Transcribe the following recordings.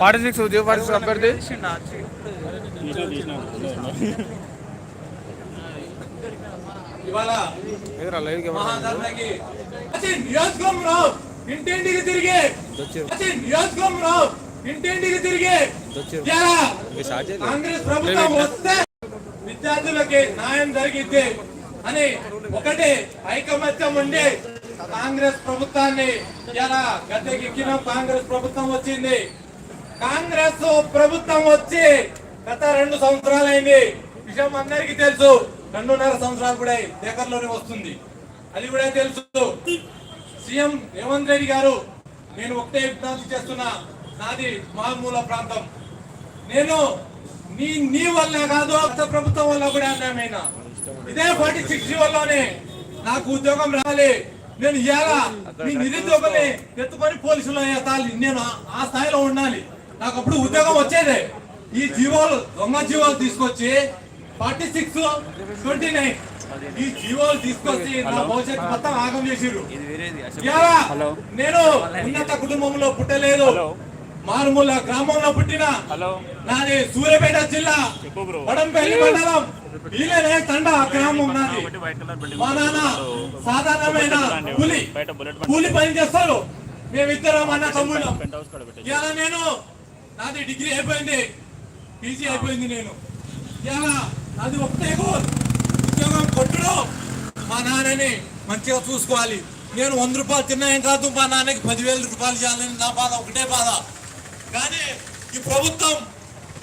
Forty six ఉద్యోగ forty six అభ్యర్థి ఇంటింటికి తిరిగి నియోజకవర్గం రావు ఇంటింటికి తిరిగి. కాంగ్రెస్ ప్రభుత్వం వస్తే విద్యార్థులకి న్యాయం జరిగిద్ది అని ఒకటి ఐకమత్యం ఉండి కాంగ్రెస్ ప్రభుత్వాన్ని ఇలా గద్దెకెక్కిన కాంగ్రెస్ ప్రభుత్వం వచ్చింది. కాంగ్రెస్ ప్రభుత్వం వచ్చి గత రెండు సంవత్సరాలైంది. విషయం అందరికీ తెలుసు. రెండున్నర సంవత్సరాలు కూడా దగ్గరలోనే వస్తుంది. అది కూడా తెలుసు. సీఎం రేవంత్ రెడ్డి గారు నేను ఒకటే విజ్ఞప్తి చేస్తున్నా. నాది మారుమూల ప్రాంతం. నేను నీ నీ వల్ల కాదు గత ప్రభుత్వం వల్ల కూడా అన్యాయమైన. ఇదే ఫార్టీ సిక్స్ వల్లనే నాకు ఉద్యోగం రాలే. నేను ఎలా మీ నిరుద్యోగుల్ని ఎత్తుకొని పోలీసులు ఎత్తాలి నేను ఆ- స్థాయిలో ఉండాలి. నాకు అప్పుడు ఉద్యోగం వచ్చేదే. ఈ జీవోలు దొంగ జీవోలు తీసుకొచ్చి ఫార్టీ సిక్స్ ట్వంటీ నైన్. ఈ జీవోలు తీసుకొచ్చి నా భవిష్యత్తు మొత్తం ఆగం చేసిర్రు. ఎలా నేను ఉన్నత కుటుంబంలో పుట్టలేదు. మారుమూల గ్రామంలో పుట్టిన నాది సూర్యాపేట జిల్లా వడంపల్లి మండలం. ఈలనే తండ గ్రామం నాది. మా నాన్న సాధారణమైన కూలి కూలి పని చేస్తారు. మేమిద్దరం అన్న తమ్ముళ్ళం. ఇలా నేను నాది డిగ్రీ అయిపోయింది. పీజీ అయిపోయింది నేను. ఇలా నాది ఒకటే ఉద్యోగం కొట్టుడు. మా నాన్నని మంచిగా చూసుకోవాలి. నేను వంద రూపాయలు తిన్నాయేం కాదు మా నాన్నకి పదివేల రూపాయలు చేయాలని నా బాధ ఒకటే బాధ. కానీ ఈ ప్రభుత్వం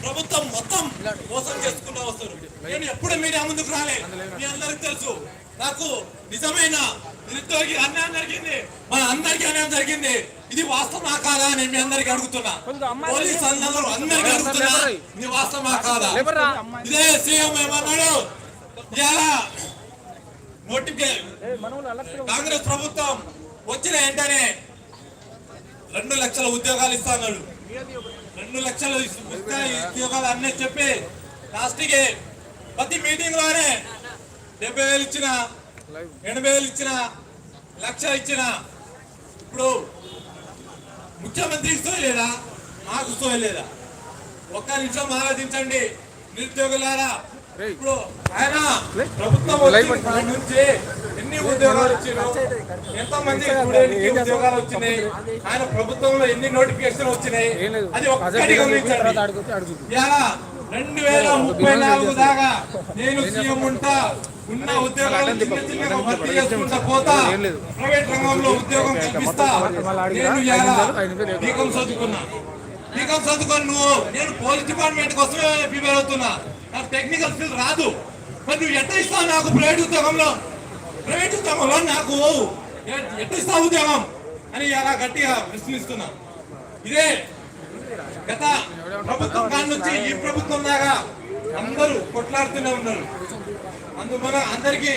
ప్రభుత్వం మొత్తం మోసం చేసుకుంటూ వస్తారు నేను ఎప్పుడు మీడియా ముందుకు రాలే. మీ అందరికి తెలుసు. నాకు నిజమైన నిరుద్యోగి అన్యాయం జరిగింది. మన అందరికీ అన్యాయం జరిగింది. ఇది వాస్తవమా కాదా అని మీ అందరికి అడుగుతున్నా. పోలీస్ అందరూ అందరికీ అడుగుతున్నా ఇది వాస్తవమా కాదా? ఇదే సీఎం ఏమన్నాడు? ఇలా నోటిఫికేషన్ కాంగ్రెస్ ప్రభుత్వం వచ్చిన వెంటనే రెండు లక్షల ఉద్యోగాలు ఇస్తాడు రెండు లక్షలు ఉద్యోగాలు అన్నీ చెప్పి లాస్ట్కి ప్రతి మీటింగ్లోనే డెబ్బై వేలు ఇచ్చిన ఎనభై వేలు ఇచ్చిన లక్ష ఇచ్చిన ఇప్పుడు ముఖ్యమంత్రికి సోయలేదా మాకు సోయలేదా ఒక్క నిమిషం ఆలోచించండి. నిరుద్యోగులారా ఇప్పుడు ఆయన ప్రభుత్వం వచ్చిన కాడి నుంచి ఎన్ని ఉద్యోగాలు వచ్చినాయి ఎంత మంది స్టూడెంట్కి ఉద్యోగాలు వచ్చినాయి? ఆయన ప్రభుత్వంలో ఎన్ని నోటిఫికేషన్ వచ్చినాయి? అది ఒక్కటి గమనించండి. ఇలా రెండు వేల ముప్పై నాలుగు దాకా నేను సీఎం ఉంటా ఉన్న ఉద్యోగాలు చిన్న చిన్నగా భర్తీ చేసుకుంటా పోతా. ప్రైవేట్ రంగంలో ఉద్యోగం కల్పిస్తా. నేను ఇలా బీకాం చదువుకున్నా. బీకాం చదువుకొని నువ్వు నేను పోలీస్ డిపార్ట్మెంట్ కోసమే ప్రిపేర్ అవుతున్నా. నాకు టెక్నికల్ స్కిల్ రాదు. మరి నువ్వు ఎట్ట ఇస్తావు నాకు ప్రైవేట్ ఉద్యోగంలో? ప్రైవేట్ ఉద్యోగంలో నాకు ఎట్ట ఇస్తావు ఉద్యోగం? అని అలా గట్టిగా ప్రశ్నిస్తున్నా. ఇదే గత ప్రభుత్వం కాడి నుంచి ఈ ప్రభుత్వం దాకా అందరూ కొట్లాడుతూనే ఉన్నారు. అందువల్ల అందరికీ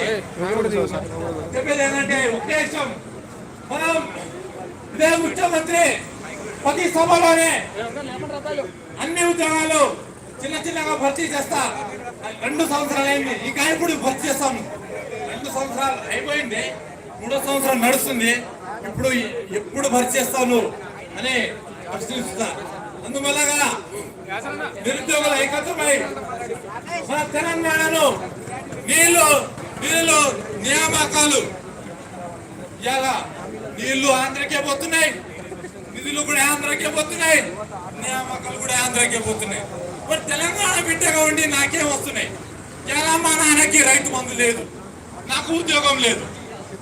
చెప్పేది ఏంటంటే ఒకే విషయం. మనం ఇదే ముఖ్యమంత్రి ప్రతి సభలోనే అన్ని ఉద్యోగాలు చిన్న చిన్నగా భర్తీ చేస్తా. రెండు సంవత్సరాలు అయింది. ఈ ఇప్పుడు భర్తీ చేస్తాను. రెండు సంవత్సరాలు అయిపోయింది. మూడో సంవత్సరం నడుస్తుంది. ఇప్పుడు ఎప్పుడు భర్తీ చేస్తాను అని ప్రశ్నిస్తున్నా అందువల్లగా నిరుద్యోగుల ఐకత్వమై మన తెలంగాణలో నీళ్ళు నీళ్ళు నియామకాలు. ఇలా నీళ్ళు ఆంధ్రకే పోతున్నాయి. నిధులు కూడా ఆంధ్రకే పోతున్నాయి. నియామకాలు కూడా ఆంధ్రకే పోతున్నాయి. మరి తెలంగాణ బిడ్డగా ఉండి నాకేం వస్తున్నాయి? ఎలా మా నాన్నకి రైతు మందు లేదు? నాకు ఉద్యోగం లేదు.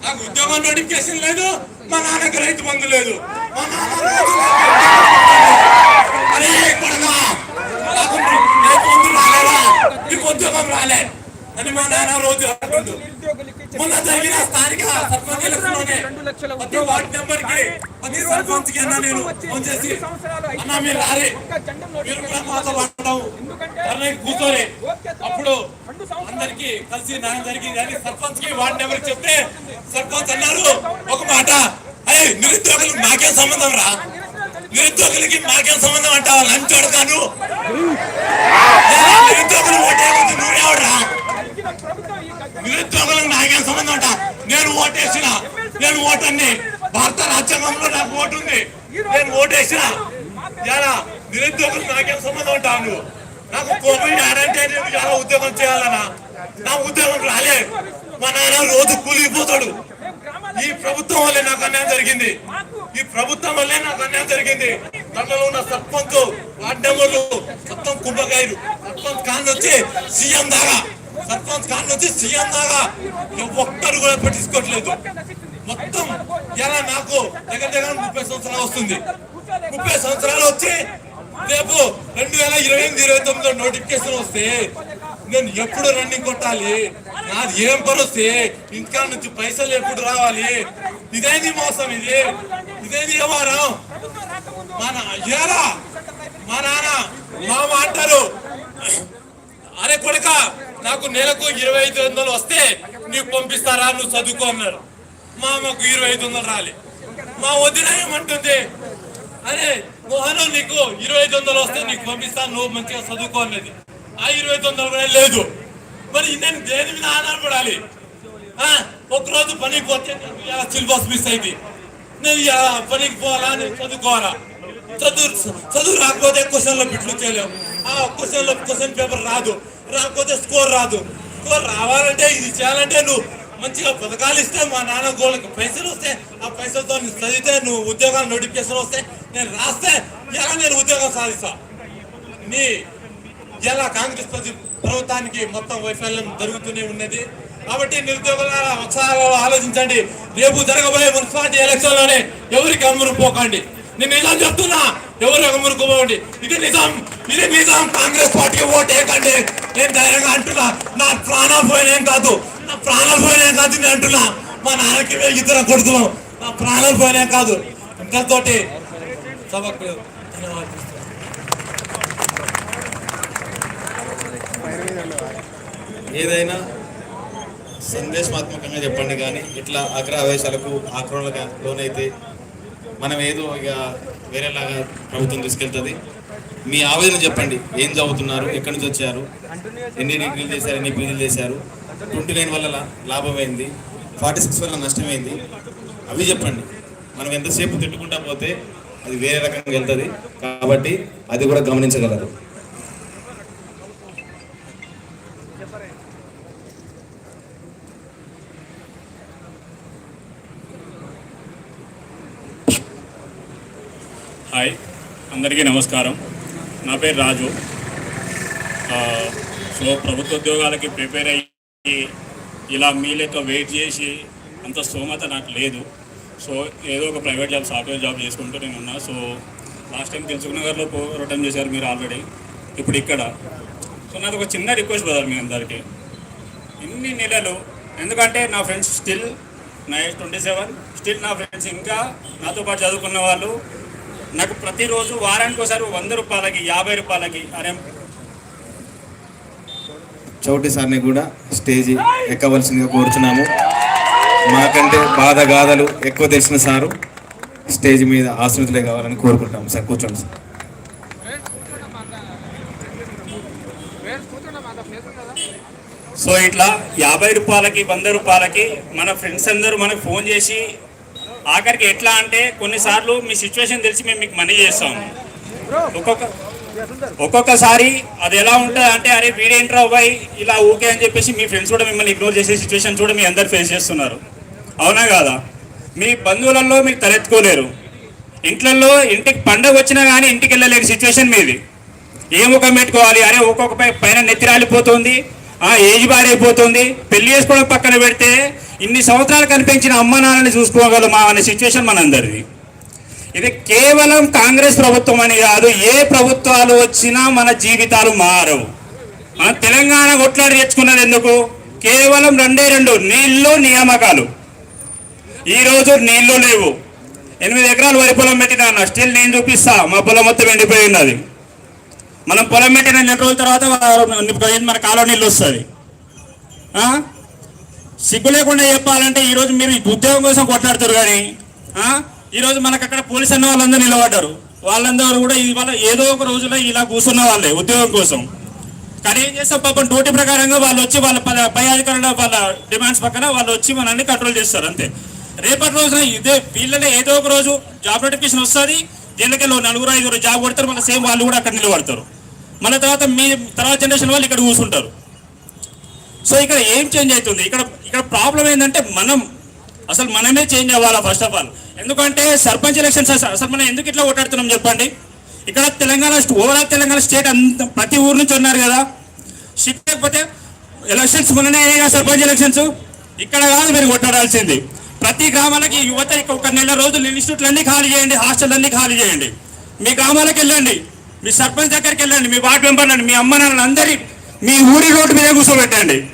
నాకు ఉద్యోగం నోటిఫికేషన్ లేదు. మా నాన్నకి రైతు మందు లేదు. మా నాన్న రైతు మందు రాలేదా? నీకు ఉద్యోగం రాలేదు అని మా నాన్న రోజు అంటుండు. మొన్న జరిగిన స్థానిక సర్పంచ్ ఎలక్షన్ ప్రతి వార్డు నెంబర్కి ప్రతి సర్పంచ్కి అన్నా నేను ఫోన్ చేసి అన్న మీరు రారే. మీరు కూడా మాతో పడడం అన్నయ్య కూర్చోలే అప్పుడు అందరికి కలిసి నాన్న జరిగి కానీ సర్పంచ్కి వార్డు నెంబర్ చెప్తే సర్పంచ్ అన్నారు. ఒక మాట అయ్యే నిరుద్యోగులకు మాకేం సంబంధం రా? నిరుద్యోగులకి మాకేం సంబంధం అంటావా? లంచ్ అడతాను నిరుద్యోగులు ఓటేయకపోతే నువ్వెవడరా నిరుద్యోగులకు నాకేం సంబంధం అంట? నేను ఓటేసిన నేను ఓటన్ని భారత రాజ్యాంగంలో నాకు ఓటు ఉంది. నేను ఓటేసిన. ఇలా నిరుద్యోగులకు నాకేం సంబంధం ఉంటావు నువ్వు? నాకు కోవిడ్ ఆడంటే నేను ఉద్యోగం చేయాలన్నా. నా ఉద్యోగం రాలే. మా నాన్న రోజు కూలిపోతాడు ఈ ప్రభుత్వం వల్లే నాకు అన్యాయం జరిగింది. ఈ ప్రభుత్వం వల్లే నాకు అన్యాయం జరిగింది. దాంట్లో ఉన్న సర్పంచ్ వార్డు మెంబర్లు మొత్తం కుంభకాయలు. సర్పంచ్ కాన్ వచ్చి సీఎం దాగా సర్పంచ్ కాళ్ళు వచ్చి సీఎం దాకా ఒక్కరు కూడా పట్టించుకోవట్లేదు. మొత్తం ఎలా నాకు దగ్గర దగ్గర ముప్పై సంవత్సరాలు వస్తుంది. ముప్పై సంవత్సరాలు వచ్చి రేపు రెండు వేల ఇరవై ఎనిమిది ఇరవై తొమ్మిదిలో నోటిఫికేషన్ వస్తే నేను ఎప్పుడు రన్నింగ్ కొట్టాలి? నాది ఏం పని వస్తే నుంచి పైసలు ఎప్పుడు రావాలి? ఇదేంది మోసం ఇది? ఇదేంది వ్యవహారం? మన ఏరా మా నాన్న మా అంటారు అరే కొడుక నాకు నెలకు ఇరవై ఐదు వందలు వస్తే నీకు పంపిస్తారా? నువ్వు చదువుకో అన్నారు. మా అమ్మకు ఇరవై ఐదు వందలు రాలి. మా వదిన ఏమంటుంది? అరే మోహను నీకు ఇరవై ఐదు వందలు వస్తే నీకు పంపిస్తాను నువ్వు మంచిగా చదువుకో అన్నది. ఆ ఇరవై ఐదు వందలు కూడా లేదు. మరి నేను దేని మీద ఆధారపడాలి? ఒకరోజు పనికి పోతే సిలబస్ మిస్ అయింది. నేను పనికి పోవాలా? నేను చదువుకోవాలా? చదువు చదువు రాకపోతే క్వశ్చన్లో బిట్లు చేయలేము. ఆ క్వశ్చన్లో క్వశ్చన్ పేపర్ రాదు. రాకపోతే స్కోర్ రాదు. స్కోర్ రావాలంటే ఇది చేయాలంటే నువ్వు మంచిగా పథకాలు ఇస్తే మా నాన్న గోళ్ళకి పైసలు వస్తే ఆ పైసలతో నువ్వు చదివితే నువ్వు ఉద్యోగాలు నోటిఫికేషన్ వస్తే నేను రాస్తే ఎలా నేను ఉద్యోగం సాధిస్తా? నీ ఎలా కాంగ్రెస్ ప్రతి ప్రభుత్వానికి మొత్తం వైఫల్యం జరుగుతూనే ఉన్నది. కాబట్టి నిరుద్యోగుల ఒకసారి ఆలోచించండి. రేపు జరగబోయే మున్సిపాలిటీ ఎలక్షన్లోనే ఎవరికి అమ్మురు పోకండి. నేను నిజం చెప్తున్నా ఎవరు ఎగమురుకోబోండి ఇది నిజం ఇది నిజం. కాంగ్రెస్ పార్టీ ఓటు వేయకండి. నేను ధైర్యంగా అంటున్నా నా ప్రాణాలు పోయినేం కాదు నా ప్రాణాలు పోయినేం కాదు నేను అంటున్నా. మా నాన్నకి మేము ఇద్దరం కొడుతున్నాం. నా ప్రాణాలు పోయినేం కాదు. ఇంతతోటి సభకు ధన్యవాదాలు ఏదైనా సందేశాత్మకంగా చెప్పండి కానీ ఇట్లా అగ్రవేశాలకు ఆక్రమణలకు లోనైతే మనం ఏదో ఇక వేరేలాగా ప్రభుత్వం తీసుకెళ్తుంది. మీ ఆవేదన చెప్పండి. ఏం చదువుతున్నారు? ఎక్కడి నుంచి వచ్చారు? ఎన్ని డిగ్రీలు చేశారు? ఎన్ని పీజీలు చేశారు? ట్వంటీ నైన్ వల్ల లాభం లాభమైంది. ఫార్టీ సిక్స్ వల్ల నష్టమైంది. అవి చెప్పండి. మనం ఎంతసేపు తిట్టుకుంటా పోతే అది వేరే రకంగా వెళ్తుంది. కాబట్టి అది కూడా గమనించగలరు అందరికీ నమస్కారం. నా పేరు రాజు. సో ప్రభుత్వ ఉద్యోగాలకి ప్రిపేర్ అయ్యి ఇలా మీ లెక్క వెయిట్ చేసి అంత స్తోమత నాకు లేదు. సో ఏదో ఒక ప్రైవేట్ జాబ్ సాఫ్ట్వేర్ జాబ్ చేసుకుంటూ నేను ఉన్నా. సో లాస్ట్ టైం తెలుసుకున్నగారిలో పోరాటం చేశారు మీరు ఆల్రెడీ. ఇప్పుడు ఇక్కడ. సో నాది ఒక చిన్న రిక్వెస్ట్ బ్రదర్ మీ అందరికీ. ఇన్ని నెలలు ఎందుకంటే నా ఫ్రెండ్స్ స్టిల్ నా ఏజ్ ట్వంటీ సెవెన్ స్టిల్ నా ఫ్రెండ్స్ ఇంకా నాతో పాటు చదువుకున్న వాళ్ళు నాకు ప్రతిరోజు వారానికి ఒకసారి వంద రూపాయలకి యాభై రూపాయలకి అరే. చౌటి సార్ని కూడా స్టేజ్ ఎక్కవలసిందిగా కోరుచున్నాము. మాకంటే బాధ గాథలు ఎక్కువ తెలిసిన సారు స్టేజ్ మీద ఆశ్రితులే కావాలని కోరుకుంటాం సార్ కూర్చోండి సార్. సో ఇట్లా యాభై రూపాయలకి వంద రూపాయలకి మన ఫ్రెండ్స్ అందరూ మనకు ఫోన్ చేసి ఆఖరికి ఎట్లా అంటే కొన్నిసార్లు మీ సిచ్యువేషన్ తెలిసి మేము మీకు మనీ చేస్తాం. ఒక్కొక్క ఒక్కొక్కసారి అది ఎలా ఉంటుంది అంటే అరే వీడేంట్రా అబ్బాయి? ఇలా ఓకే అని చెప్పేసి మీ ఫ్రెండ్స్ కూడా మిమ్మల్ని ఇగ్నోర్ చేసే సిచ్యువేషన్ కూడా మీ అందరు ఫేస్ చేస్తున్నారు. అవునా కాదా? మీ బంధువులలో మీరు తలెత్తుకోలేరు. ఇంట్లలో ఇంటికి పండగ వచ్చినా కానీ ఇంటికి వెళ్ళలేని సిచ్యువేషన్ మీది. ఏ ముఖం పెట్టుకోవాలి? అరే ఒక్కొక్క పై పైన నెత్తి రాలిపోతుంది. ఆ ఏజ్ బారైపోతుంది. పెళ్ళి చేసుకోవడం పక్కన పెడితే ఇన్ని సంవత్సరాలు కనిపించిన అమ్మ నాన్నని చూసుకోగలమా అనే సిచ్యువేషన్ మనందరిది. ఇది కేవలం కాంగ్రెస్ ప్రభుత్వం అని కాదు ఏ ప్రభుత్వాలు వచ్చినా మన జీవితాలు మారవు. మన తెలంగాణ కొట్లాడి తెచ్చుకున్నది ఎందుకు? కేవలం రెండే రెండు నీళ్ళు నియామకాలు. ఈరోజు నీళ్ళు నీళ్ళు లేవు. ఎనిమిది ఎకరాలు వరి పొలం పెట్టినా స్టిల్ నేను చూపిస్తా మా పొలం మొత్తం ఎండిపోయి ఉన్నది. మనం పొలం పెట్టిన నెల రోజుల తర్వాత మన కాలువ నీళ్ళు వస్తుంది. సిగ్గు లేకుండా చెప్పాలంటే ఈరోజు మీరు ఉద్యోగం కోసం కొట్లాడుతారు కానీ ఈరోజు మనకు అక్కడ పోలీస్ అన్న వాళ్ళందరూ నిలబడ్డారు. వాళ్ళందరూ కూడా ఇవాళ ఏదో ఒక రోజులో ఇలా కూర్చున్న వాళ్ళే ఉద్యోగం కోసం. కానీ ఏం చేస్తాం పాపం డ్యూటీ ప్రకారంగా వాళ్ళు వచ్చి వాళ్ళ పై అధికారుల వాళ్ళ డిమాండ్స్ పక్కన వాళ్ళు వచ్చి మనల్ని కంట్రోల్ చేస్తారు అంతే. రేపటి రోజున ఇదే వీళ్ళనే ఏదో ఒక రోజు జాబ్ నోటిఫికేషన్ వస్తుంది. దీనికి నలుగురు ఐదుగురు జాబ్ కొడతారు. మళ్ళీ సేమ్ వాళ్ళు కూడా అక్కడ నిలబడతారు. మన తర్వాత మీ తర్వాత జనరేషన్ వాళ్ళు ఇక్కడ కూర్చుంటారు. సో ఇక్కడ ఏం చేంజ్ అవుతుంది? ఇక్కడ ఇక్కడ ప్రాబ్లం ఏంటంటే మనం అసలు మనమే చేంజ్ అవ్వాలా ఫస్ట్ ఆఫ్ ఆల్ ఎందుకంటే సర్పంచ్ ఎలక్షన్స్ అసలు అసలు మనం ఎందుకు ఇట్లా ఓటాడుతున్నాం చెప్పండి? ఇక్కడ తెలంగాణ ఓవరాల్ తెలంగాణ స్టేట్ అంత ప్రతి ఊరు నుంచి ఉన్నారు కదా. షిఫ్ట్ లేకపోతే ఎలక్షన్స్ మొన్ననే అయ్యాయి సర్పంచ్ ఎలక్షన్స్ ఇక్కడ కాదు మీరు కొట్టాడాల్సింది. ప్రతి గ్రామాలకి యువత ఒక నెల రోజులు ఇన్స్టిట్యూట్లు అన్ని ఖాళీ చేయండి హాస్టల్ అన్ని ఖాళీ చేయండి. మీ గ్రామాలకు వెళ్ళండి. మీ సర్పంచ్ దగ్గరికి వెళ్ళండి మీ వార్డు మెంబర్లను మీ అమ్మ నాన్నందరి అందరి మీ ఊరి రోడ్డు మీద కూర్చోబెట్టండి.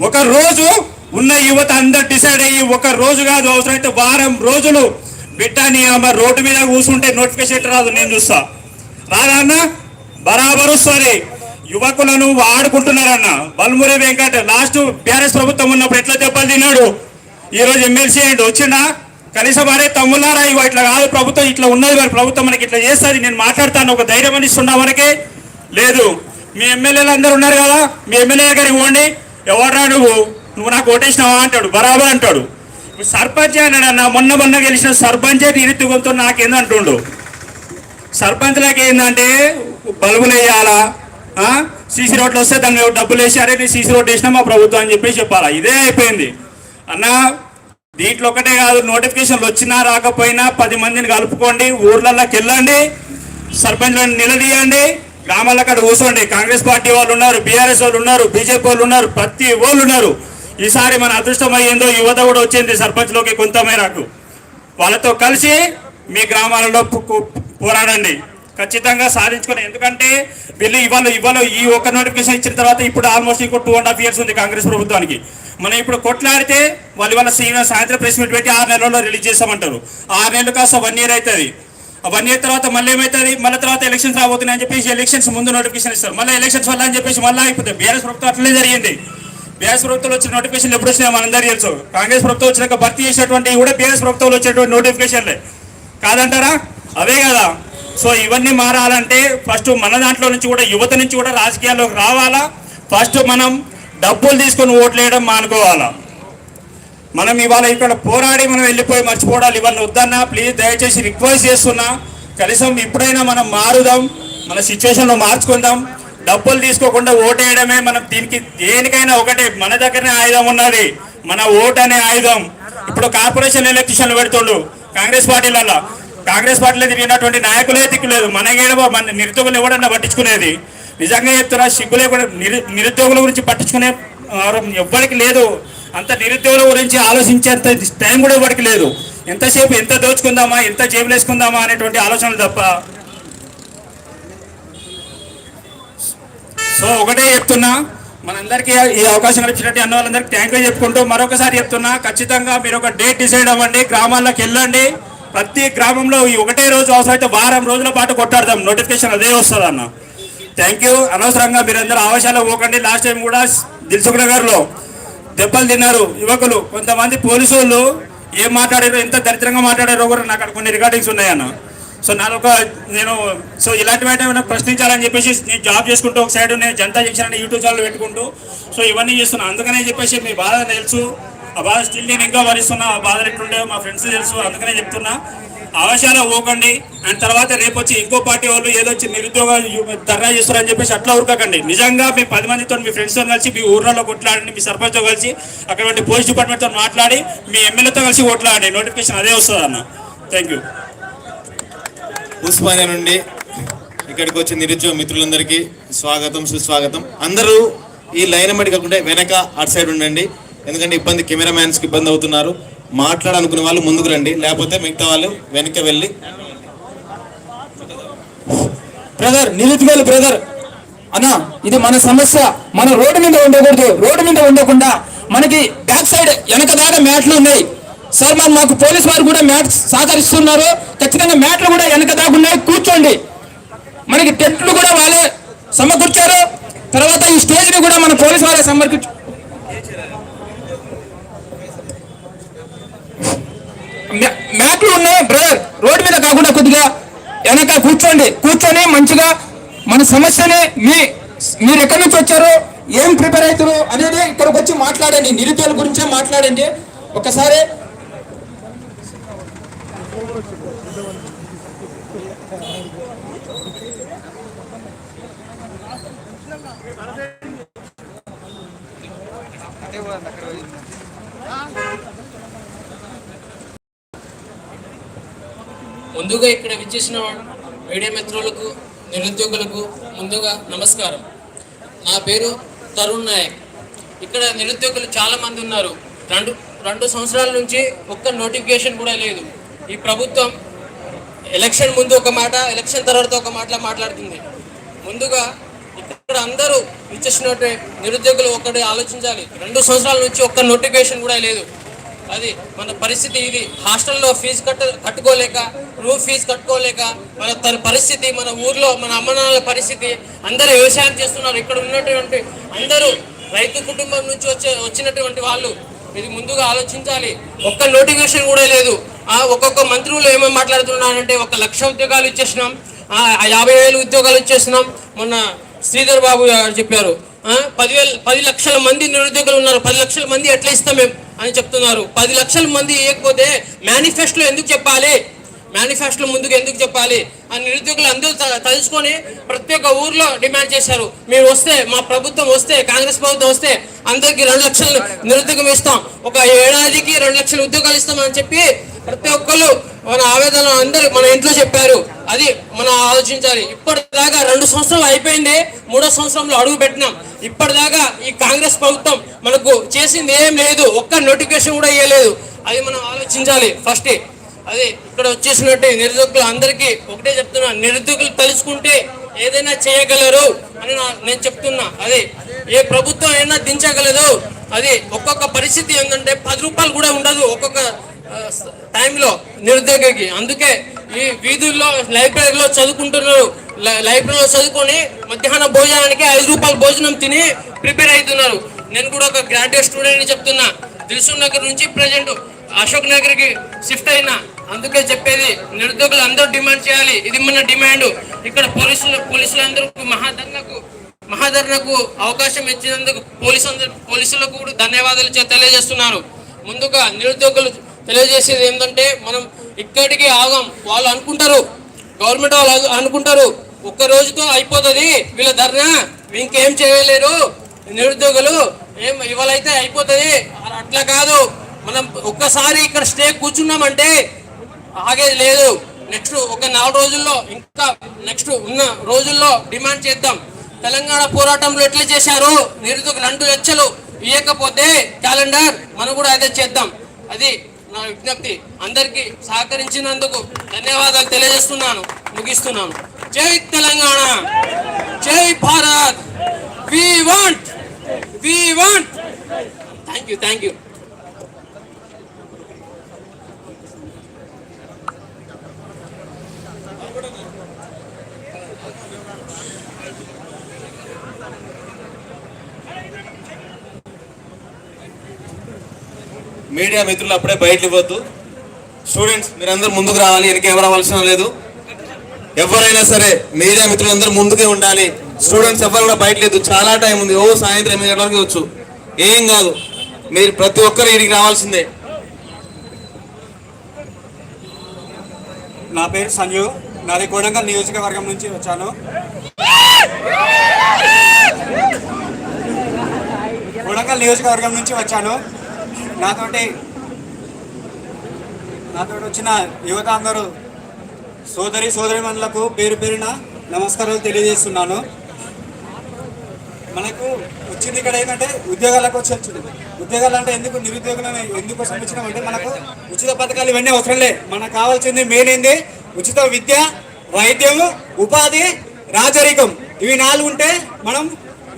ఒక రోజు ఉన్న యువత అందరు డిసైడ్ అయ్యి ఒక రోజు కాదు అవసరమైతే వారం రోజులు బిడ్డ నీ అమ్మ రోడ్డు మీద కూర్చుంటే నోటిఫికేషన్ రాదు నేను చూస్తా. రాదా అన్న? సరే వస్తుంది. యువకులను వాడుకుంటున్నారన్న. బల్మురి వెంకట లాస్ట్ బీఆర్ఎస్ ప్రభుత్వం ఉన్నప్పుడు ఎట్లా దెబ్బలు తిన్నాడు? ఈరోజు ఎమ్మెల్సీ ఏంటి వచ్చిండా? కనీసం అరే తమ్ములారా ఇగో ఇట్లా కాదు ప్రభుత్వం ఇట్లా ఉన్నది మరి ప్రభుత్వం మనకి ఇట్లా చేస్తుంది. నేను మాట్లాడతాను ఒక ధైర్యం అని ఇస్తున్నా మనకి. లేదు మీ ఎమ్మెల్యేలు అందరు ఉన్నారు కదా మీ ఎమ్మెల్యే గారికి పోండి. ఎవడరా నువ్వు? నువ్వు నాకు ఓటేసినావా అంటాడు బరాబర్ అంటాడు. సర్పంచ్ అన్నాడు అన్న మొన్న మొన్న గెలిచిన సర్పంచే నిరుత్తుగంతో నాకేందంటుండు సర్పంచ్లకి ఏంటంటే బల్బులు వేయాలా? సీసీ రోడ్లు వస్తే దాన్ని డబ్బులు వేసి అరే నేను సీసీ రోడ్ వేసినా మా ప్రభుత్వం అని చెప్పి చెప్పాలా? ఇదే అయిపోయింది. అన్నా దీంట్లో ఒకటే కాదు నోటిఫికేషన్లు వచ్చినా రాకపోయినా పది మందిని కలుపుకోండి ఊర్లలోకి వెళ్ళండి సర్పంచ్లను నిలదీయండి గ్రామాల అక్కడ కూర్చోండి. కాంగ్రెస్ పార్టీ వాళ్ళు ఉన్నారు బీఆర్ఎస్ వాళ్ళు ఉన్నారు బీజేపీ వాళ్ళు ఉన్నారు ప్రతి వాళ్ళు ఉన్నారు. ఈసారి మన అదృష్టం అయ్యిందో యువత కూడా వచ్చింది సర్పంచ్లోకి కొంతమేరకు. వాళ్ళతో కలిసి మీ గ్రామాలలో పోరాడండి. ఖచ్చితంగా సాధించుకుని ఎందుకంటే వీళ్ళు ఇవాళ ఇవాళ ఈ ఒక్క నోటిఫికేషన్ ఇచ్చిన తర్వాత ఇప్పుడు ఆల్మోస్ట్ ఇంకో టూ అండ్ హాఫ్ ఇయర్స్ ఉంది కాంగ్రెస్ ప్రభుత్వానికి. మనం ఇప్పుడు కొట్లాడితే వాళ్ళు వాళ్ళ శ్రీనివాస సాయంత్రం ప్రెస్ మీట్ పెట్టి ఆరు నెలల్లో రిలీజ్ చేస్తామంటారు ఆరు నెలలు కాస్త వన్ ఇయర్ అవుతుంది. వన్ ఇయర్ తర్వాత మళ్ళీ ఏమవుతుంది? మళ్ళీ తర్వాత ఎలక్షన్స్ రాబోతున్నాయని అని చెప్పేసి ఎలక్షన్స్ ముందు నోటిఫికేషన్ ఇస్తారు. మళ్ళీ ఎలక్షన్స్ వల్ల అని చెప్పేసి మళ్ళీ అయిపోతుంది బీఆర్ఎస్ ప్రభుత్వం అట్లనే జరిగింది. బీఆర్ఎస్ ప్రభుత్వంలో వచ్చిన నోటిఫికేషన్ ఎప్పుడు వచ్చినాయి మనందరూ తెలుసు. కాంగ్రెస్ ప్రభుత్వం వచ్చినాక భర్తీ చేసినటువంటి కూడా బీఆర్ఎస్ ప్రభుత్వంలో వచ్చేటువంటి నోటిఫికేషన్లే కాదంటారా? అవే కదా. సో ఇవన్నీ మారాలంటే ఫస్ట్ మన దాంట్లో నుంచి కూడా యువత నుంచి కూడా రాజకీయాల్లోకి రావాలా? ఫస్ట్ మనం డబ్బులు తీసుకొని ఓట్లు వేయడం మానుకోవాలా? మనం ఇవాళ ఇక్కడ పోరాడి మనం వెళ్ళిపోయి మర్చిపోవడాలు ఇవన్నీ వద్దన్నా ప్లీజ్ దయచేసి రిక్వెస్ట్ చేస్తున్నా. కనీసం ఇప్పుడైనా మనం మారుదాం మన సిచ్యువేషన్లో మార్చుకుందాం. డబ్బులు తీసుకోకుండా ఓటేయడమే మనం దీనికి దేనికైనా ఒకటే మన దగ్గరనే ఆయుధం ఉన్నది. మన ఓట్ అనే ఆయుధం. ఇప్పుడు కార్పొరేషన్ ఎలక్షన్లు పెడుతుండు కాంగ్రెస్ పార్టీలలో కాంగ్రెస్ పార్టీలో తిరిగినటువంటి నాయకులే దిక్కులేదు. మన ఏడవో మన నిరుద్యోగులు ఎవడన్నా పట్టించుకునేది? నిజంగా చెప్తున్నా సిగ్గు లేకుండా నిరు నిరుద్యోగుల గురించి పట్టించుకునే ఆ, ఎవ్వరికి లేదు. అంత నిరుద్యోగుల గురించి ఆలోచించేంత టైం కూడా ఎవరికి లేదు. ఎంతసేపు ఎంత దోచుకుందామా ఎంత జేబులేసుకుందామా అనేటువంటి ఆలోచనలు తప్ప. సో ఒకటే చెప్తున్నా మనందరికీ ఈ అవకాశం ఇచ్చినట్టు అన్న వాళ్ళందరికీ థ్యాంక్ యూ చెప్పుకుంటూ మరొకసారి చెప్తున్నా ఖచ్చితంగా మీరు ఒక డేట్ డిసైడ్ అవ్వండి గ్రామాల్లోకి వెళ్ళండి. ప్రతి గ్రామంలో ఈ ఒకటే రోజు అవసరమైతే వారం రోజుల పాటు కొట్టాడదాం నోటిఫికేషన్ అదే వస్తుంది అన్న థ్యాంక్ యూ అనవసరంగా మీరందరూ ఆవేశాలు పోకండి. లాస్ట్ టైం కూడా దిల్సుఖ్ నగర్లో దెబ్బలు తిన్నారు యువకులు. కొంతమంది పోలీసు వాళ్ళు ఏం మాట్లాడారో ఎంత దరిద్రంగా మాట్లాడారో కూడా నాకు కొన్ని రికార్డింగ్స్ ఉన్నాయన్న సో నాది ఒక నేను సో ఇలాంటివి ఏమైనా ప్రశ్నించాలని చెప్పేసి నేను జాబ్ చేసుకుంటూ ఒక సైడ్ నేను జనతా జంక్షన్ యూట్యూబ్ ఛానల్ పెట్టుకుంటూ సో ఇవన్నీ చేస్తున్నాను అందుకనే చెప్పేసి మీ బాధ తెలుసు. ఆ బాధ స్టిల్ నేను ఇంకా భరిస్తున్నా. ఆ బాధలు ఎట్లుండే మా ఫ్రెండ్స్ తెలుసు. అందుకనే చెప్తున్నా. అవశాలు పోకండి. అండ్ తర్వాత రేపు వచ్చి ఇంకో పార్టీ వాళ్ళు ఏదో వచ్చి నిరుద్యోగాలు ధర్నా చేస్తారని చెప్పేసి అట్లా ఉరకకండి. నిజంగా మీ పది మందితో మీ ఫ్రెండ్స్తో కలిసి మీ ఊర్లలో కొట్లాడండి మీ సర్పంచ్తో కలిసి అక్కడ పోలీస్ డిపార్ట్మెంట్తో మాట్లాడి మీ ఎమ్మెల్యేతో కలిసి కొట్లాడండి. నోటిఫికేషన్ అదే వస్తుంది అన్న. థ్యాంక్ యూ ఉస్మానియా నుండి ఇక్కడికి వచ్చిన నిరుద్యోగ మిత్రులందరికీ స్వాగతం సుస్వాగతం. అందరూ ఈ లైన్ బట్టి కాకుండా వెనక అటు సైడ్ ఉండండి. ఎందుకంటే ఇబ్బంది కెమెరామ్యాన్స్కి ఇబ్బంది అవుతున్నారు. మాట్లాడాలనుకునే వాళ్ళు ముందుకు రండి. లేకపోతే మిగతా వాళ్ళు వెనక వెళ్ళి బ్రదర్ నిరుద్యోగులు బ్రదర్ అన్నా ఇది మన సమస్య. మన రోడ్డు మీద ఉండకూడదు. రోడ్డు మీద ఉండకుండా మనకి బ్యాక్ సైడ్ వెనక దాకా మ్యాట్లు ఉన్నాయి. సార్ మరి మాకు పోలీస్ వారు కూడా మ్యాట్ సహకరిస్తున్నారు. ఖచ్చితంగా మ్యాట్లు కూడా వెనక దాకా ఉన్నాయి. కూర్చోండి. మనకి టెంట్లు కూడా వాళ్ళే సమకూర్చారు. తర్వాత ఈ స్టేజ్ని కూడా మన పోలీస్ వారే సమకూర్చు మ్యాట్లు ఉన్నాయి బ్రదర్ రోడ్డు మీద కాకుండా కొద్దిగా వెనక కూర్చోండి. కూర్చొని మంచిగా మన సమస్యని మీ మీరు ఎక్కడి నుంచి వచ్చారు ఏం ప్రిపేర్ అవుతారు అనేది ఇక్కడికి వచ్చి మాట్లాడండి. నిరుద్యోగుల గురించే మాట్లాడండి. ఒకసారి అదే ముందుగా ఇక్కడ విచ్చేసిన మీడియా మిత్రులకు నిరుద్యోగులకు ముందుగా నమస్కారం. నా పేరు తరుణ్ నాయక్. ఇక్కడ నిరుద్యోగులు చాలామంది ఉన్నారు. రెండు రెండు సంవత్సరాల నుంచి ఒక్క నోటిఫికేషన్ కూడా లేదు. ఈ ప్రభుత్వం ఎలక్షన్ ముందు ఒక మాట ఎలక్షన్ తర్వాత ఒక మాట మాట్లాడుతుంది. ముందుగా ఇక్కడ అందరూ ఇచ్చేసినట్టు నిరుద్యోగులు ఒక్కటి ఆలోచించాలి. రెండు సంవత్సరాల నుంచి ఒక్క నోటిఫికేషన్ కూడా లేదు. అది మన పరిస్థితి ఇది. హాస్టల్లో ఫీజు కట్ట కట్టుకోలేక రూమ్ ఫీజు కట్టుకోలేక మన తన పరిస్థితి మన ఊర్లో మన అమ్మనాన్నల పరిస్థితి అందరూ వ్యవసాయం చేస్తున్నారు. ఇక్కడ ఉన్నటువంటి అందరూ రైతు కుటుంబం నుంచి వచ్చే వచ్చినటువంటి వాళ్ళు ఇది ముందుగా ఆలోచించాలి. ఒక్క నోటిఫికేషన్ కూడా లేదు. ఒక్కొక్క మంత్రులు ఏమేమి మాట్లాడుతున్నారంటే ఒక లక్ష ఉద్యోగాలు ఇచ్చేసినాం. యాభై వేలు ఉద్యోగాలు ఇచ్చేసినాం. మొన్న శ్రీధర్ బాబు గారు చెప్పారు. పదివేల పది లక్షల మంది నిరుద్యోగులు ఉన్నారు. పది లక్షల మంది ఎట్లా ఇస్తాం మేము అని చెప్తున్నారు. పది లక్షల మంది ఇవ్వకపోతే మేనిఫెస్టోలో ఎందుకు చెప్పాలి? మేనిఫెస్టోలో ముందుకు ఎందుకు చెప్పాలి? ఆ నిరుద్యోగులు అందరూ త- తలుచుకొని ప్రతి ఒక్క ఊర్లో డిమాండ్ చేశారు. మేము వస్తే మా ప్రభుత్వం వస్తే కాంగ్రెస్ ప్రభుత్వం వస్తే అందరికి రెండు లక్షలు నిరుద్యోగం ఇస్తాం. ఒక ఏడాదికి రెండు లక్షల ఉద్యోగాలు ఇస్తామని చెప్పి ప్రతి ఒక్కరు మన ఆవేదన అందరూ మన ఇంట్లో చెప్పారు. అది మనం ఆలోచించాలి. ఇప్పటిదాకా రెండు సంవత్సరాలు అయిపోయింది మూడో సంవత్సరంలో అడుగు పెట్టినాం. ఇప్పటిదాకా ఈ కాంగ్రెస్ ప్రభుత్వం మనకు చేసింది ఏం లేదు ఒక్క నోటిఫికేషన్ కూడా ఇవ్వలేదు అది మనం ఆలోచించాలి ఫస్ట్. అది ఇక్కడ వచ్చేసినట్టు నిరుద్యోగులు అందరికీ ఒకటే చెప్తున్నా నిరుద్యోగులు తలుచుకుంటే ఏదైనా చేయగలరు అని నేను చెప్తున్నా. అది ఏ ప్రభుత్వం అయినా దించగలదు. అది ఒక్కొక్క పరిస్థితి ఏంటంటే పది రూపాయలు కూడా ఉండదు ఒక్కొక్క టైంలో నిరుద్యోగికి. అందుకే ఈ వీధుల్లో లైబ్రరీలో చదువుకుంటున్నారు. లైబ్రరీలో చదువుకొని మధ్యాహ్న భోజనానికి ఐదు రూపాయల భోజనం తిని ప్రిపేర్ అవుతున్నారు. నేను కూడా ఒక గ్రాడ్యుయేట్ స్టూడెంట్ని చెప్తున్నా. దిల్సుఖ్ నగర్ నుంచి ప్రజెంట్ అశోక్ నగర్కి షిఫ్ట్ అయినా. అందుకే చెప్పేది నిరుద్యోగులు అందరూ డిమాండ్ చేయాలి. ఇది మన డిమాండ్. ఇక్కడ పోలీసులు పోలీసులందరూ మహాధర్నకు మహాధర్నకు అవకాశం ఇచ్చినందుకు పోలీసు పోలీసులకు కూడా ధన్యవాదాలు తెలియజేస్తున్నారు. ముందుగా నిరుద్యోగులు తెలియజేసేది ఏంటంటే మనం ఇక్కడికి ఆగం. వాళ్ళు అనుకుంటారు. గవర్నమెంట్ వాళ్ళు అనుకుంటారు. ఒక్క రోజుతో అయిపోతుంది. వీళ్ళ ధర్నా. ఇంకేం చేయలేరు. నిరుద్యోగులు ఏం ఇవాళైతే అయిపోతుంది. అట్లా కాదు. మనం ఒక్కసారి ఇక్కడ స్టే కూర్చున్నామంటే ఆగేది లేదు. నెక్స్ట్ ఒక నాలుగు రోజుల్లో ఇంకా నెక్స్ట్ ఉన్న రోజుల్లో డిమాండ్ చేద్దాం. తెలంగాణ పోరాటంలో ఎట్లా చేశారు? నిరుద్యోగ రెండు లక్షలు ఇవ్వకపోతే క్యాలెండర్ మనం కూడా అదే చేద్దాం. అది నా విజ్ఞప్తి అందరికీ సహకరించినందుకు ధన్యవాదాలు తెలియజేస్తున్నాను ముగిస్తున్నాను. జై తెలంగాణ! జై Bharat! We want we want thank you thank you media మిత్రులు అప్పుడే బయటలు ఇవ్వద్దు. స్టూడెంట్స్ మీరందరూ ముందుకు రావాలి వెనక ఎవరు అవసరం లేదు. ఎవరైనా సరే మీడియా మిత్రులందరూ ముందుకే ఉండాలి. స్టూడెంట్స్ ఎవరు కూడా బయట లేదు. చాలా టైం ఉంది. ఓ సాయంత్రం ఎనిమిది గంటల వరకు వచ్చు. ఏం కాదు. మీరు ప్రతి ఒక్కరు ఇడికి రావాల్సిందే. నా పేరు సంజు. నాది కొడంగల్ నియోజకవర్గం నుంచి వచ్చాను. కొడంగల్ నియోజకవర్గం నుంచి వచ్చాను. నాతోటి నాతో వచ్చిన యువత అందరూ సోదరి సోదరిమణులకు పేరు పేరున నమస్కారాలు తెలియజేస్తున్నాను. మనకు వచ్చింది ఇక్కడ ఏంటంటే ఉద్యోగాలకు వచ్చి వచ్చింది. ఉద్యోగాలు అంటే ఎందుకు నిరుద్యోగులను ఎందుకు వచ్చినామంటే మనకు ఉచిత పథకాలు ఇవన్నీ అవసరం లే. మనకు కావాల్సింది మెయిన్ ఏంది? ఉచిత విద్య వైద్యం ఉపాధి రాజరికం. ఇవి నాలుగు ఉంటే మనం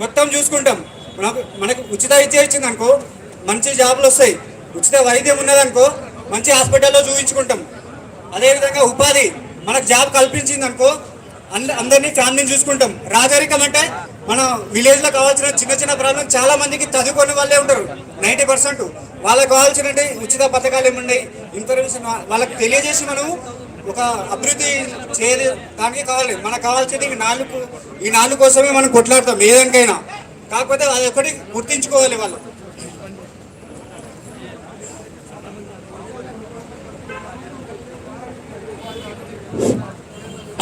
మొత్తం చూసుకుంటాం. మనకు మనకు ఉచిత విద్య ఇచ్చింది అనుకో మంచి జాబులు వస్తాయి. ఉచిత వైద్యం ఉన్నదనుకో మంచి హాస్పిటల్లో చూపించుకుంటాం. అదేవిధంగా ఉపాధి మనకు జాబ్ కల్పించింది అనుకో అంద అందరినీ ఫ్యామిలీని చూసుకుంటాం. రాజరికం అంటే మన విలేజ్లో కావాల్సిన చిన్న చిన్న ప్రాబ్లం చాలా మందికి చదువుకునే వాళ్ళే ఉంటారు. Ninety percent. వాళ్ళకి కావాల్సిన ఉచిత పథకాలు ఏమున్నాయి ఇన్ఫర్మేషన్ వాళ్ళకి తెలియజేసి మనం ఒక అభివృద్ధి చేయలేదు దానికి కావాలి. మనకు కావాల్సింది ఈ నాలుగు ఈ నాలుగు కోసమే మనం కొట్లాడతాం. ఏదానికైనా. కాకపోతే అది ఒకటి గుర్తించుకోవాలి వాళ్ళు.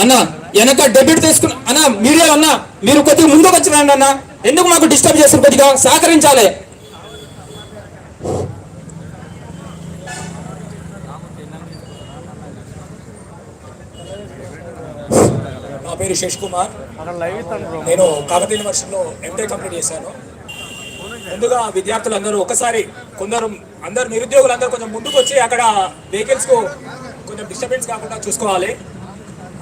అన్న వెనక డెబిట్ తీసుకున్న అన్న మీడియా అన్న మీరు కొద్దిగా ముందుకు వచ్చినండి అన్న. ఎందుకు మాకు డిస్టర్బ్ చేస్తారు కొద్దిగా? సహకరించాలి. నా పేరు శేష్ కుమార్. నేను కాకతీయ యూనివర్సిటీలో ఎంటే కంప్లీట్ చేశాను. ముందుగా విద్యార్థులందరూ ఒకసారి కొందరు అందరు నిరుద్యోగులందరూ కొంచెం ముందుకు వచ్చి అక్కడ వెహికల్స్కు కొంచెం డిస్టర్బెన్స్ కాకుండా చూసుకోవాలి.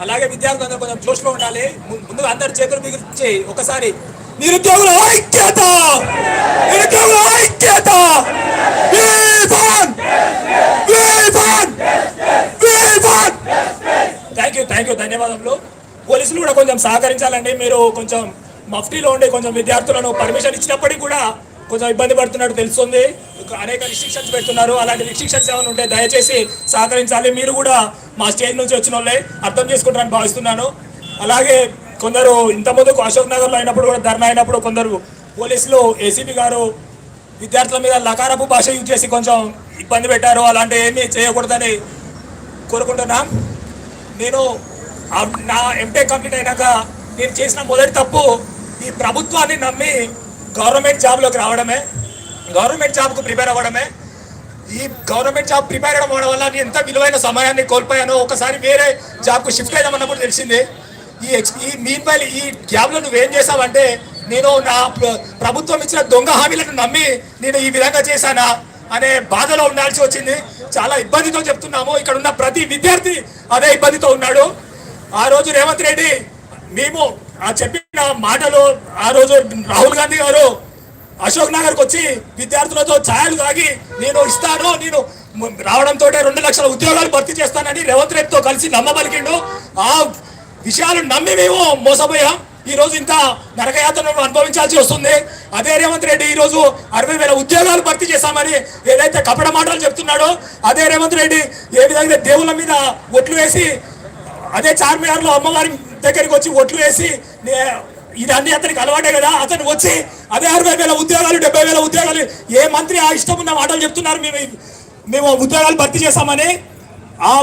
అలాగే విద్యార్థులందరూ కొంచెం జోష్లో ఉండాలి. ముందు అందరు చేతులు బిగించి ఒకసారి నిరుద్యోగుల ఐక్యత! నిరుద్యోగుల ఐక్యత! Thank you thank you. ధన్యవాదములు. పోలీసులు కూడా కొంచెం సహకరించాలండి. మీరు కొంచెం మఫ్టీలో ఉండే కొంచెం విద్యార్థులను పర్మిషన్ ఇచ్చినప్పటికీ కూడా కొంచెం ఇబ్బంది పడుతున్నట్టు తెలుస్తుంది. అనేక రిస్ట్రిక్షన్స్ పెడుతున్నారు. అలాంటి రిస్ట్రిక్షన్స్ ఏమైనా ఉంటే దయచేసి సహకరించాలి. మీరు కూడా మా స్టేజ్ నుంచి వచ్చిన వాళ్ళే అర్థం చేసుకుంటారని భావిస్తున్నాను. అలాగే కొందరు ఇంత ముందుకు అశోక్ నగర్లో అయినప్పుడు కూడా ధర్నా అయినప్పుడు కొందరు పోలీసులు ఏసీపీ గారు విద్యార్థుల మీద లకారపు భాష యూజ్ చేసి కొంచెం ఇబ్బంది పెట్టారు. అలాంటి ఏమీ చేయకూడదని కోరుకుంటున్నాం. నేను నా ఎంటెక్ కంప్లీట్ అయినాక నేను చేసిన మొదటి తప్పు ఈ ప్రభుత్వాన్ని నమ్మి గవర్నమెంట్ జాబ్లోకి రావడమే. గవర్నమెంట్ జాబ్కు ప్రిపేర్ అవ్వడమే? ఈ గవర్నమెంట్ జాబ్ ప్రిపేర్ అవ్వడం వల్ల నేను ఎంత విలువైన సమయాన్ని కోల్పోయానో ఒకసారి వేరే జాబ్కు షిఫ్ట్ అయిదామన్నప్పుడు తెలిసింది. ఈ ఎక్స్ ఈ మీన్ వైల్ ఈ గ్యాప్లో నువ్వేం చేసావంటే నేను నా ప్ర- ప్రభుత్వం ఇచ్చిన దొంగ హామీలను నమ్మి నేను ఈ విధంగా చేశానా అనే బాధలో ఉండాల్సి వచ్చింది. చాలా ఇబ్బందితో చెప్తున్నాము. ఇక్కడ ఉన్న ప్రతి విద్యార్థి అదే ఇబ్బందితో ఉన్నాడు. ఆ రోజు రేవంత్ రెడ్డి మేము ఆ చెప్పిన మాటలు ఆ రోజు రాహుల్ గాంధీ గారు అశోక్ నగర్కి వచ్చి విద్యార్థులతో ఛాయలు తాగి నేను ఇస్తాను నేను రావడంతో రెండు లక్షల ఉద్యోగాలు భర్తీ చేస్తానని రేవంత్ రెడ్డితో కలిసి నమ్మబలికిండు. ఆ విషయాలు నమ్మి మేము మోసపోయాం. ఈ రోజు ఇంత నరకయాత్రను అనుభవించాల్సి వస్తుంది. అదే రేవంత్ రెడ్డి ఈ రోజు అరవై వేల ఉద్యోగాలు భర్తీ చేశామని ఏదైతే కపట మాటలు చెప్తున్నాడో అదే రేవంత్ రెడ్డి ఏ విధంగా దేవుళ్ళ మీద ఒట్లు వేసి అదే చార్మినార్లో అమ్మవారి దగ్గరికి వచ్చి ఒట్లు వేసి నే- ఇదన్నీ అతనికి అలవాటే కదా. అతను వచ్చి అదే అరవై వేల ఉద్యోగాలు డెబ్బై వేల ఉద్యోగాలు ఏ మంత్రి ఆ ఇష్టం ఉన్న మాటలు చెప్తున్నారు మేము మేము ఉద్యోగాలు భర్తీ చేశామని ఆ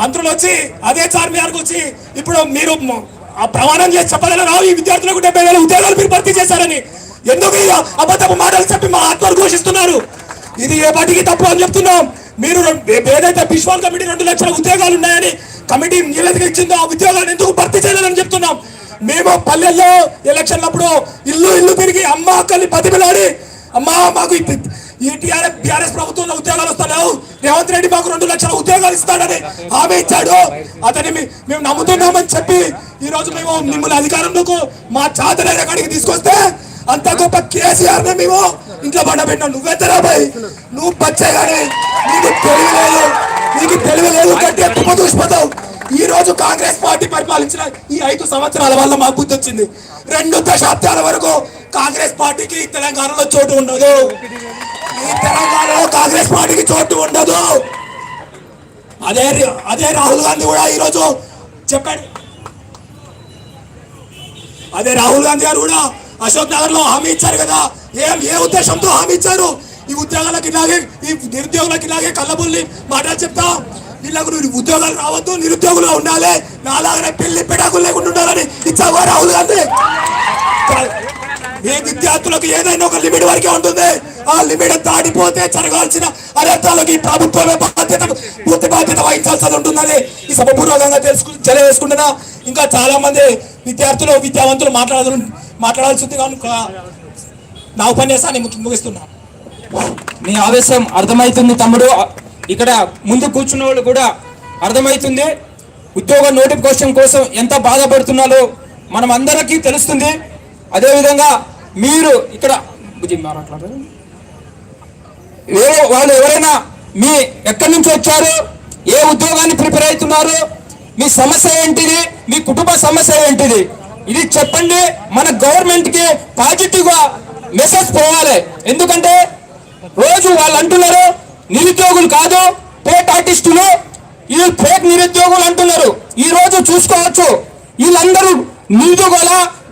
మంత్రులు వచ్చి అదే చార్మినార్కి వచ్చి ఇప్పుడు మీరు ఆ ప్రమాణం చేసి చెప్పగలరా ఈ విద్యార్థులకు డెబ్బై వేల ఉద్యోగాలు మీరు భర్తీ చేశారని. ఎందుకు అబద్ధపు మాటలు చెప్పి మా ఆత్మలు ఘోషిస్తున్నారు? ఇది ఏ పాటికి తప్పు అని చెప్తున్నాం. మీరు ఏదైతే బిశ్వాల్ కమిటీ రెండు లక్షల ఉద్యోగాలు ఉన్నాయని కమిటీ నివేదిక ఇచ్చిందో ఆ ఉద్యోగాలు ఎందుకు భర్తీ చేయలేదని చెప్తున్నాం? మేము పల్లెల్లో ఎలక్షన్లప్పుడు ఇల్లు ఇల్లు తిరిగి అమ్మ అక్కల్ని బతిమిలాడి అమ్మా మాకు ఈ ఈ టీఆర్ఎస్ బీఆర్ఎస్ ప్రభుత్వంలో ఉద్యోగాలు వస్తున్నావు రేవంత్ రెడ్డి మాకు రెండు లక్షల ఉద్యోగాలు ఇస్తాడని హామీ ఇచ్చాడు అతని మేము నమ్ముతున్నామని చెప్పి ఈ రోజు మేము మిమ్మల్ని అధికారంలోకి మా చాతనైన కాడికి తీసుకొస్తే అంత గొప్ప కేసీఆర్ని మేము ఇంట్లో బండబెట్టినాం నువ్వెంతరా పోయి నువ్వు పచ్చే కానీ నీకు తెలివి లేదు నీకు తెలివి లేదు కంటే తుమ్మ చూసిపోతావు ఈ రోజు కాంగ్రెస్ పార్టీ పరిపాలించిన ఈ ఐదు సంవత్సరాల వల్ల మాకు బుద్ధి వచ్చింది రెండు దశాబ్దాల వరకు కాంగ్రెస్ పార్టీకి తెలంగాణలో చోటు ఉండదు. ఈ తెలంగాణలో కాంగ్రెస్ పార్టీకి చోటు ఉండదు. అదే అదే రాహుల్ గాంధీ కూడా ఈరోజు చెప్పాడు. అదే రాహుల్ గాంధీ గారు కూడా అశోక్ నగర్లో హామీ ఇచ్చారు కదా. ఏం ఏ ఉద్దేశంతో హామీ ఇచ్చారు? ఈ ఉద్యోగాలకు ఇలాగే ఈ నిరుద్యోగులకు ఇలాగే కళ్ళబుల్లి మాటలు చెప్తా. వీళ్ళకు నువ్వు ఉద్యోగాలు రావద్దు నిరుద్యోగులు ఉండాలి. నాలాగనే పెళ్ళి పెడాకులు లేకుండా ఉండాలని ఇచ్చావా రాహుల్ గాంధీ. ఏ విద్యార్థులకు ఏదైనా ఒక లిమిట్ వరకే ఉంటుంది. ఆ లిమిట్ దాటిపోతే జరగాల్సిన అనర్థాలకు ఈ ప్రభుత్వమే బాధ్యత పూర్తి బాధ్యత వహించాల్సి ఉంటుందని ఈ సభపూర్వకంగా తెలుసుకు తెలియజేసుకుంటున్నా. ఇంకా చాలా మంది విద్యార్థులు విద్యావంతులు మాట్లాడాలి మాట్లాడాల్సి ఉంది కనుక నా ఉపన్యాసాన్ని ముగిస్తున్నా. నీ ఆవేశం అర్థమవుతుంది తమ్ముడు. ఇక్కడ ముందు కూర్చున్న వాళ్ళు కూడా అర్థమవుతుంది. ఉద్యోగ నోటిఫికేషన్ కోసం ఎంత బాధపడుతున్నారో మనం అందరికీ తెలుస్తుంది. అదేవిధంగా మీరు ఇక్కడ వేరే వాళ్ళు ఎవరైనా మీ ఎక్కడి నుంచి వచ్చారు? ఏ ఉద్యోగాన్ని ప్రిపేర్ అవుతున్నారు? మీ సమస్య ఏంటిది? మీ కుటుంబ సమస్య ఏంటిది? ఇది చెప్పండి. మన గవర్నమెంట్కి పాజిటివ్గా మెసేజ్ పోవాలి. ఎందుకంటే రోజు వాళ్ళు అంటున్నారు నిరుద్యోగులు కాదు పేట్ ఆర్టిస్టులు ఈ ఫేక్ నిరుద్యోగులు అంటున్నారు. ఈ రోజు చూసుకోవచ్చు వీళ్ళందరూ నిరుద్యోగుల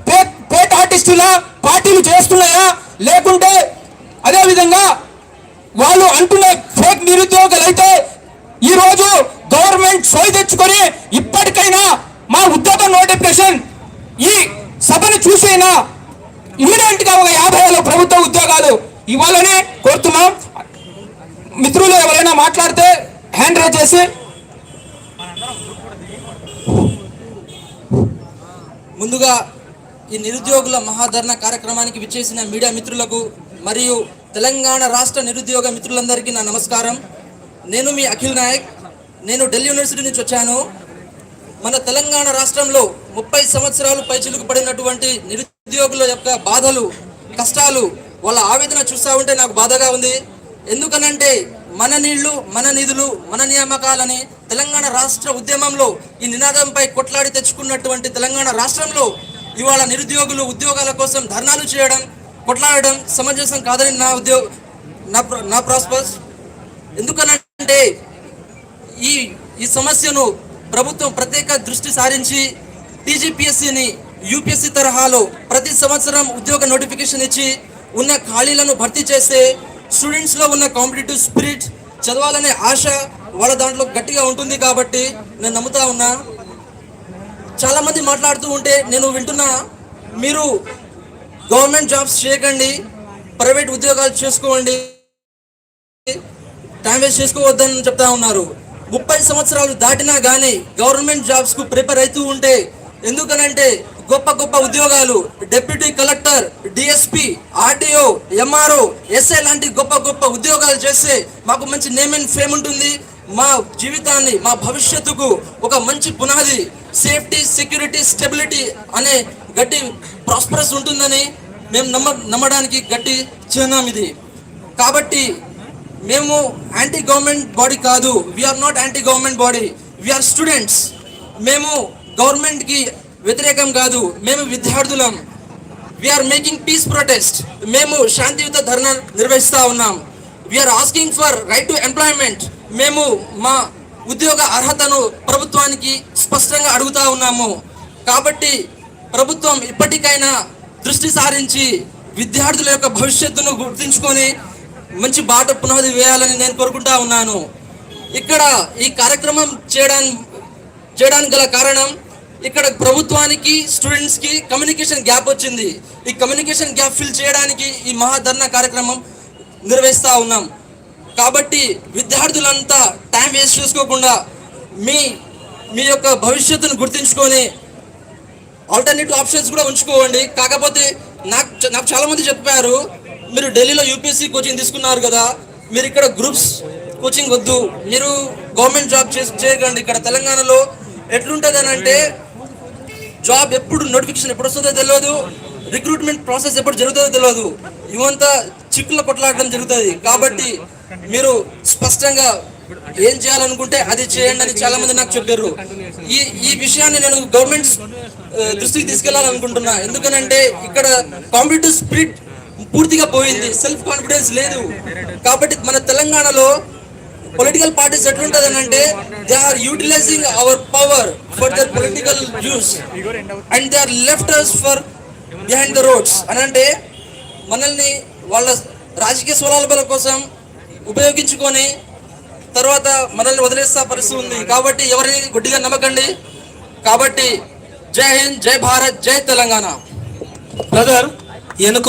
పేట్ పేట్ ఆర్టిస్టుల పార్టీలు చేస్తున్నాయా లేకుంటే అదే విధంగా వాళ్ళు అంటున్న ఫేక్ నిరుద్యోగులు అయితే ఈ రోజు గవర్నమెంట్ సోయి తెచ్చుకొని ఇప్పటికైనా మా ఉద్యోగ నోటిఫికేషన్ ఈ సభను చూసైనా ఇమీడియట్గా ఒక యాభై వేల ప్రభుత్వ ఉద్యోగాలు ఇవ్వాలని కోరుతున్నాం. మిత్రులు ఎవరైనా మాట్లాడితే హ్యాండ్ రేజ్ చేసి ముందుగా ఈ నిరుద్యోగుల మహాధరణ కార్యక్రమానికి విచ్చేసిన మీడియా మిత్రులకు మరియు తెలంగాణ రాష్ట్ర నిరుద్యోగ మిత్రులందరికీ నా నమస్కారం. నేను మీ అఖిల్ నాయక్. నేను ఢిల్లీ యూనివర్సిటీ నుంచి వచ్చాను. మన తెలంగాణ రాష్ట్రంలో ముప్పై సంవత్సరాలు పైచిలుకు పడినటువంటి నిరుద్యోగుల యొక్క బాధలు కష్టాలు వాళ్ళ ఆవేదన చూస్తూ ఉంటే నాకు బాధగా ఉంది. ఎందుకనంటే మన నీళ్ళు మన నిధులు మన నియామకాలని తెలంగాణ రాష్ట్ర ఉద్యమంలో ఈ నినాదంపై కొట్లాడి తెచ్చుకున్నటువంటి తెలంగాణ రాష్ట్రంలో ఇవాళ నిరుద్యోగులు ఉద్యోగాల కోసం ధర్నాలు చేయడం కొట్లాడడం సమంజసం కాదని నా ఉద్యోగ నా ప్ర- నా ప్రాస్పస్ ఎందుకనంటే ఈ ఈ సమస్యను ప్రభుత్వం ప్రత్యేక దృష్టి సారించి టీజీపీఎస్సీని యూపీఎస్సీ తరహాలో ప్రతి సంవత్సరం ఉద్యోగ నోటిఫికేషన్ ఇచ్చి ఉన్న ఖాళీలను భర్తీ చేస్తే స్టూడెంట్స్లో ఉన్న కాంపిటేటివ్ స్పిరిట్ చదవాలనే ఆశ వాళ్ళ దాంట్లో గట్టిగా ఉంటుంది కాబట్టి నేను నమ్ముతా ఉన్నా. చాలామంది మాట్లాడుతూ ఉంటే నేను వింటున్నా మీరు గవర్నమెంట్ జాబ్స్ చేయకండి ప్రైవేట్ ఉద్యోగాలు చేసుకోండి టైం వేస్ట్ చేసుకోవద్దని చెప్తా ఉన్నారు. ముప్పై సంవత్సరాలు దాటినా కానీ గవర్నమెంట్ జాబ్స్కు ప్రిపేర్ అవుతూ ఉంటే ఎందుకనంటే గొప్ప గొప్ప ఉద్యోగాలు deputy collector DSP RTO MRO SI లాంటి గొప్ప గొప్ప ఉద్యోగాలు చేస్తే మాకు మంచి నేమ్ అండ్ ఫేమ్ ఉంటుంది. మా జీవితాన్ని మా భవిష్యత్తుకు ఒక మంచి పునాది సేఫ్టీ సెక్యూరిటీ స్టెబిలిటీ అనే గట్టి ప్రాస్పరస్ ఉంటుందని మేము నమ్మ నమ్మడానికి గట్టి చిహ్నం ఇది. కాబట్టి మేము యాంటీ గవర్నమెంట్ బాడీ కాదు we're not anti government body we're students మేము గవర్నమెంట్కి వ్యతిరేకం కాదు మేము విద్యార్థులం. వీఆర్ మేకింగ్ పీస్ ప్రొటెస్ట్ మేము శాంతియుత ధర్నా నిర్వహిస్తా ఉన్నాం. We are asking for right to employment మేము మా ఉద్యోగ అర్హతను ప్రభుత్వానికి స్పష్టంగా అడుగుతా ఉన్నాము. కాబట్టి ప్రభుత్వం ఇప్పటికైనా దృష్టి సారించి విద్యార్థుల యొక్క భవిష్యత్తును గుర్తించుకొని మంచి బాట పునాది వేయాలని నేను కోరుకుంటా ఉన్నాను. ఇక్కడ ఈ కార్యక్రమం చేయడానికి చేయడానికి గల కారణం ఇక్కడ ప్రభుత్వానికి స్టూడెంట్స్కి కమ్యూనికేషన్ గ్యాప్ వచ్చింది. ఈ కమ్యూనికేషన్ గ్యాప్ ఫిల్ చేయడానికి ఈ మహాధర్నా కార్యక్రమం నిర్వహిస్తా ఉన్నాం. కాబట్టి విద్యార్థులంతా టైం వేస్ట్ చేసుకోకుండా మీ మీ యొక్క భవిష్యత్తును గుర్తించుకొని ఆల్టర్నేటివ్ ఆప్షన్స్ కూడా ఉంచుకోండి. కాకపోతే నాకు నాకు చాలామంది చెప్పారు మీరు ఢిల్లీలో యూపీఎస్సీ కోచింగ్ తీసుకున్నారు కదా మీరు ఇక్కడ గ్రూప్స్ కోచింగ్ వద్దు. మీరు గవర్నమెంట్ జాబ్ చేసి చేయకండి. ఇక్కడ తెలంగాణలో ఎట్లుంటుంది అని అంటే జాబ్ ఎప్పుడు నోటిఫికేషన్ ఎప్పుడు వస్తుందో తెలియదు రిక్రూట్మెంట్ ప్రాసెస్ ఎప్పుడు జరుగుతుందో తెలియదు ఇవంతా చిక్కుల కొట్లాడడం జరుగుతుంది. కాబట్టి మీరు స్పష్టంగా ఏం చేయాలనుకుంటే అది చేయండి అని చాలా మంది నాకు చెప్పారు. ఈ ఈ విషయాన్ని నేను గవర్నమెంట్ దృష్టికి తీసుకెళ్ళాలనుకుంటున్నా. ఎందుకనంటే ఇక్కడ కాంపిటేటివ్ స్పిరిట్ పూర్తిగా పోయింది. సెల్ఫ్ కాన్ఫిడెన్స్ లేదు. కాబట్టి మన తెలంగాణలో పొలిటికల్ పార్టీస్ ఎట్లుంటది అని అంటే they are utilising our power for their political use and they are left us for behind the roads అని అంటే మనల్ని వాళ్ళ రాజకీయ స్వలాభాల కోసం ఉపయోగించుకొని తర్వాత మనల్ని వదిలేస్తా పరిస్థితి ఉంది. కాబట్టి ఎవరిని గుడ్డిగా నమ్మకండి. కాబట్టి జై హింద్ జై భారత్ జై తెలంగాణ. బ్రదర్ ఎనుకో